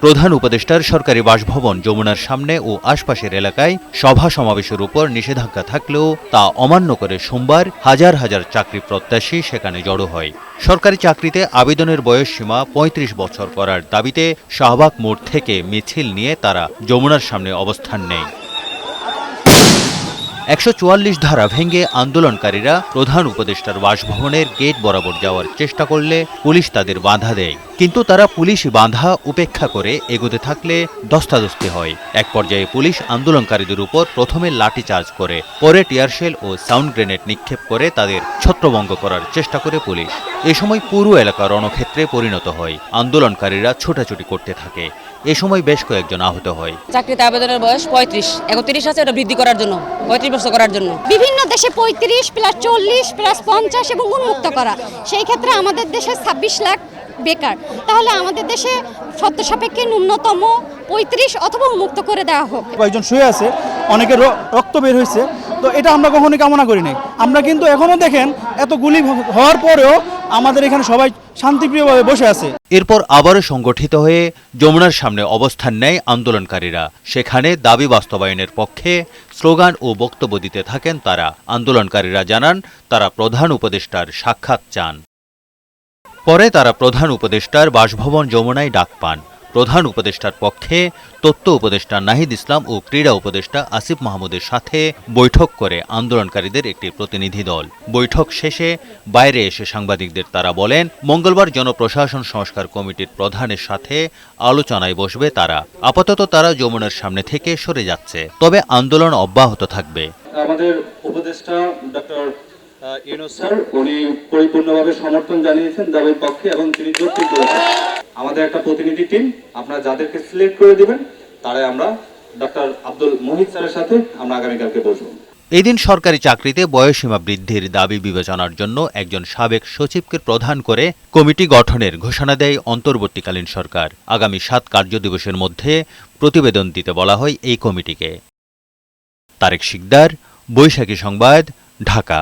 প্রধান উপদেষ্টার সরকারি বাসভবন যমুনার সামনে ও আশপাশের এলাকায় সভা সমাবেশের উপর নিষেধাজ্ঞা থাকলেও তা অমান্য করে সোমবার হাজার হাজার চাকরি প্রত্যাশী সেখানে জড়ো হয়। সরকারি চাকরিতে আবেদনের বয়স সীমা পঁয়ত্রিশ বছর করার দাবিতে শাহবাগ মোড় থেকে মিছিল নিয়ে তারা যমুনার সামনে অবস্থান নেয়। একশো চুয়াল্লিশ ধারা ভেঙে আন্দোলনকারীরা প্রধান উপদেষ্টার বাসভবনের গেট বরাবর যাওয়ার চেষ্টা করলে পুলিশ তাদের বাধা দেয়। কিন্তু তারা পুলিশি বাধা উপেক্ষা করে এগোতে থাকলে দস্তাদস্তি হয়। এক পর্যায়ে পুলিশ আন্দোলনকারীদের উপর প্রথমে লাঠিচার্জ করে, পরে টিয়ারশেল ও সাউন্ড গ্রেনেড নিক্ষেপ করে তাদের ছত্রভঙ্গ করার চেষ্টা করে পুলিশ। এ সময় পুরো এলাকা রণক্ষেত্রে পরিণত হয়। আন্দোলনকারীরা ছোটাছুটি করতে থাকে। এ সময় বেশ কয়েকজন আহত হয়। চাকরিতে আবেদনের বয়স পঁয়ত্রিশ, একত্রিশ আছে ওটা বৃদ্ধি করার জন্য। পঁয়ত্রিশ বছর করার জন্য। বিভিন্ন দেশে পঁয়ত্রিশ প্লাস চল্লিশ প্লাস পঞ্চাশ এবং উন্মুক্ত করা। সেই ক্ষেত্রে আমাদের দেশে ছাব্বিশ লাখ বেকার। তাহলে আমাদের দেশে সত্য সাপেক্ষে ন্যূনতম পঁয়ত্রিশ অথবা উন্মুক্ত করে দেওয়া হোক। কয়েকজন শুয়ে আছে অনেকের রক্ত বের হয়েছে। তো এটা আমরা কখনোই কামনা করি নাই। আমরা কিন্তু এখনও দেখেন এত গুলি হওয়ার পরেও আমাদের এখানে সবাই শান্তিপ্রিয়ভাবে বসে আছে। এরপর আবারও সংগঠিত হয়ে যমুনার সামনে অবস্থান নেয় আন্দোলনকারীরা। সেখানে দাবি বাস্তবায়নের পক্ষে স্লোগান ও বক্তব্য দিতে থাকেন তারা। আন্দোলনকারীরা জানান, তারা প্রধান উপদেষ্টার সাক্ষাৎ চান। পরে তারা প্রধান উপদেষ্টার বাসভবন যমুনায় ডাক পান। প্রধান উপদেষ্টার পক্ষে তথ্য উপদেষ্টা নাহিদ ইসলাম ও ক্রীড়া উপদেষ্টা আসিফ মাহমুদের সাথে বৈঠক করে আন্দোলনকারীদের একটি প্রতিনিধি দল। বৈঠক শেষে বাইরে এসে সাংবাদিকদের তারা বলেন, মঙ্গলবার জনপ্রশাসন সংস্কার কমিটির প্রধানের সাথে আলোচনায় বসবে তারা। আপাতত তারা যমুনার সামনে থেকে সরে যাচ্ছে। তবে আন্দোলন অব্যাহত থাকবে। আমাদের উপদেষ্টা ডক্টর ইউনুস স্যার, উনি পরিপূর্ণভাবে সমর্থন জানিয়েছেন দাবির পক্ষে এবং তিনি যৌক্তিক করেছেন। আমাদের একটা প্রতিনিধি টিম আপনারা যাদেরকে সিলেক্ট করে দিবেন, তারাই আমরা ডক্টর আব্দুল মোহিত স্যারের সাথে আমরা আগামীকালকে বসবো। এদিন সরকারি চাকরিতে বয়সীমা বৃদ্ধির দাবি বিবেচনার জন্য একজন সাবেক সচিবকে প্রধান করে কমিটি গঠনের ঘোষণা দেয় অন্তর্বর্তীকালীন সরকার। আগামী সাত কার্যদিবসের মধ্যে প্রতিবেদন দিতে বলা হয় এই কমিটিকে। তারেক শিকদার, বৈশাখী সংবাদ, ঢাকা।